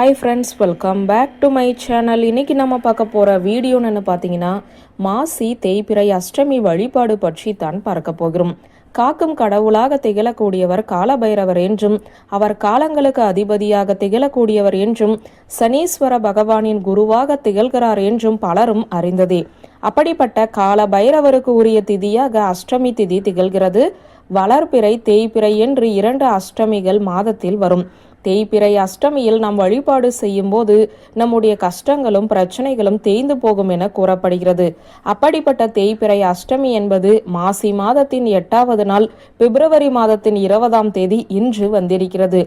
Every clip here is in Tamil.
Hi friends welcome back to my channel இன்னைக்கு நம்ம பார்க்க போகிற வீடியோன்னு பார்த்தீங்கன்னா மாசி தேய்பிறை அஷ்டமி வழிபாடு பற்றி தான் பார்க்க போகிறோம். காக்கும் கடவுளாக திகழக்கூடியவர் காலபைரவர் என்றும் அவர் காலங்களுக்கு அதிபதியாக திகழக்கூடியவர் என்றும் சனீஸ்வர பகவானின் குருவாக திகழ்கிறார் என்றும் பலரும் அறிந்ததே. அப்படிப்பட்ட கால பைரவருக்கு உரிய திதியாக அஷ்டமி திதி திகழ்கிறது. வளர்பிறை தேய்பிறை என்று இரண்டு அஷ்டமிகள் மாதத்தில் வரும். தேய்பிறை அஷ்டமியில் நாம் வழிபாடு செய்யும் போது நம்முடைய கஷ்டங்களும் பிரச்சனைகளும் தேய்ந்து போகும் என கூறப்படுகிறது. அப்படிப்பட்ட தேய்பிறை அஷ்டமி என்பது மாசி மாதத்தின் எட்டாவது நாள் பிப்ரவரி மாதத்தின் இருபதாம் தேதி இன்று வந்திருக்கிறது.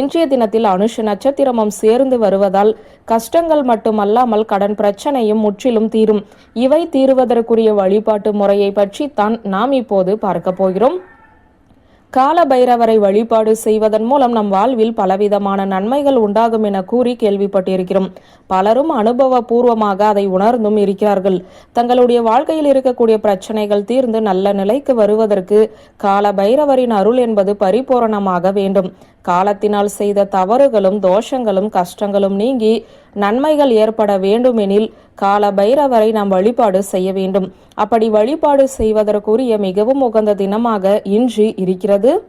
இன்றைய தினத்தில் அனுஷ நட்சத்திரமும் சேர்ந்து வருவதால் கஷ்டங்கள் மட்டுமல்லாமல் கடன் பிரச்சனையும் முற்றிலும் தீரும். இவை தீருவதற்குரிய வழிபாட்டு முறையை பற்றி தான் நாம் இப்போது பார்க்க போகிறோம். கால பைரவரை வழிபாடு செய்வதன் மூலம் நம் வாழ்வில் பலவிதமான நன்மைகள் உண்டாகும் என கூறி கேள்விப்பட்டிருக்கிறோம். பலரும் அனுபவபூர்வமாக அதை உணர்ந்தும் இருக்கிறார்கள். தங்களுடைய வாழ்க்கையில் இருக்கக்கூடிய பிரச்சனைகள் தீர்ந்து நல்ல நிலைக்கு வருவதற்கு கால பைரவரின் அருள் என்பது பரிபூரணமாக வேண்டும். காலத்தினால் செய்த தவறுகளும் தோஷங்களும் கஷ்டங்களும் நீங்கி நன்மைகள் ஏற்பட வேண்டுமெனில் கால பைரவரை நாம் வழிபாடு செய்ய வேண்டும். அப்படி வழிபாடு செய்வதற்குரிய மிகவும் உகந்த தினமாக இன்று இருக்கிறது.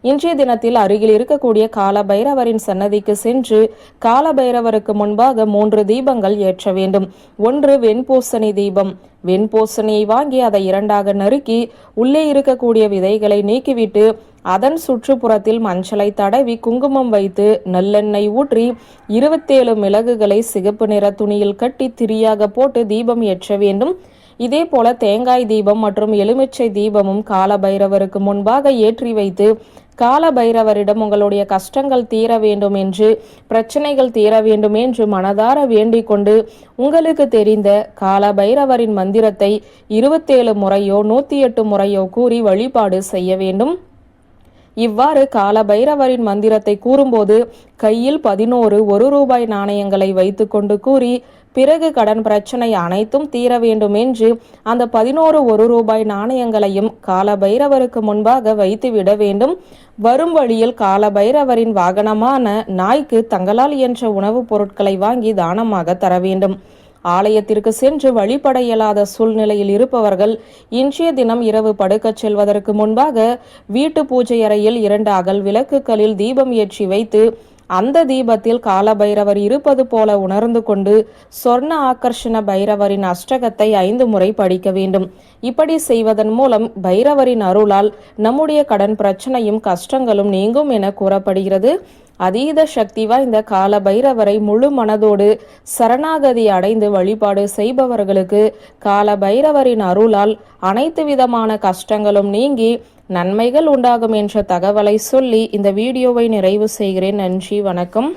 இன்றைய தினத்தில் அருகில் இருக்கக்கூடிய கால பைரவரின் சன்னதிக்கு சென்று கால பைரவருக்கு முன்பாக மூன்று தீபங்கள் ஏற்ற வேண்டும். ஒன்று வெண்பூசணி தீபம். வெண்பூசணியை வாங்கி அதை இரண்டாக நறுக்கி உள்ளே இருக்கக்கூடிய விதைகளை நீக்கிவிட்டு அதன் சுற்றுப்புறத்தில் மஞ்சளை தடவி குங்குமம் வைத்து நல்லெண்ணெய் ஊற்றி இருபத்தேழு மிளகுகளை சிகப்பு நிற துணியில் கட்டி திரியாக போட்டு தீபம் ஏற்ற வேண்டும். இதே போல தேங்காய் தீபம் மற்றும் எலுமிச்சை தீபமும் கால பைரவருக்கு முன்பாக ஏற்றி வைத்து கால பைரவரிடம் உங்களுடைய கஷ்டங்கள் தீர வேண்டும் என்று பிரச்சனைகள் தீர வேண்டும் என்று மனதார வேண்டிக் கொண்டு உங்களுக்கு தெரிந்த கால பைரவரின் மந்திரத்தை இருபத்தேழு முறையோ நூத்தி எட்டு முறையோ கூறி வழிபாடு செய்ய வேண்டும். இவ்வாறு கால பைரவரின் மந்திரத்தை கூறும்போது கையில் பதினோரு ஒரு ரூபாய் நாணயங்களை வைத்துக்கொண்டு கூறி பிறகு கடன் பிரச்சனை அனைத்தும் தீர வேண்டும் என்று அந்த பதினோரு ஒரு ரூபாய் நாணயங்களையும் கால பைரவருக்கு முன்பாக வைத்துவிட வேண்டும். வரும் வழியில் கால பைரவரின் வாகனமான நாய்க்கு தங்களால் என்ற உணவுப் பொருட்களை வாங்கி தானமாக தர வேண்டும். ஆலயத்திற்கு சென்று வழிபட இயலாத சூழ்நிலையில் இருப்பவர்கள் இன்றைய தினம் இரவு படுக்கச் செல்வதற்கு முன்பாக வீட்டு பூஜை அறையில் இரண்டு அகல் விளக்குகளில் தீபம் ஏற்றி வைத்து அந்த தீபத்தில் காலபைரவர் இருப்பது போல உணர்ந்து கொண்டு சொர்ண ஆக்கர்ஷண பைரவரின் அஷ்டகத்தை ஐந்து முறை படிக்க வேண்டும். இப்படி செய்வதன் மூலம் பைரவரின் அருளால் நம்முடைய கடன் பிரச்சனையும் கஷ்டங்களும் நீங்கும் என கூறப்படுகிறது. அதீத சக்தி வாய்ந்த கால பைரவரை முழு மனதோடு சரணாகதி அடைந்து வழிபாடு செய்பவர்களுக்கு கால பைரவரின் அருளால் அனைத்து விதமான கஷ்டங்களும் நீங்கி நன்மைகள் உண்டாகும் என்ற தகவலை சொல்லி இந்த வீடியோவை நிறைவு செய்கிறேன். நன்றி வணக்கம்.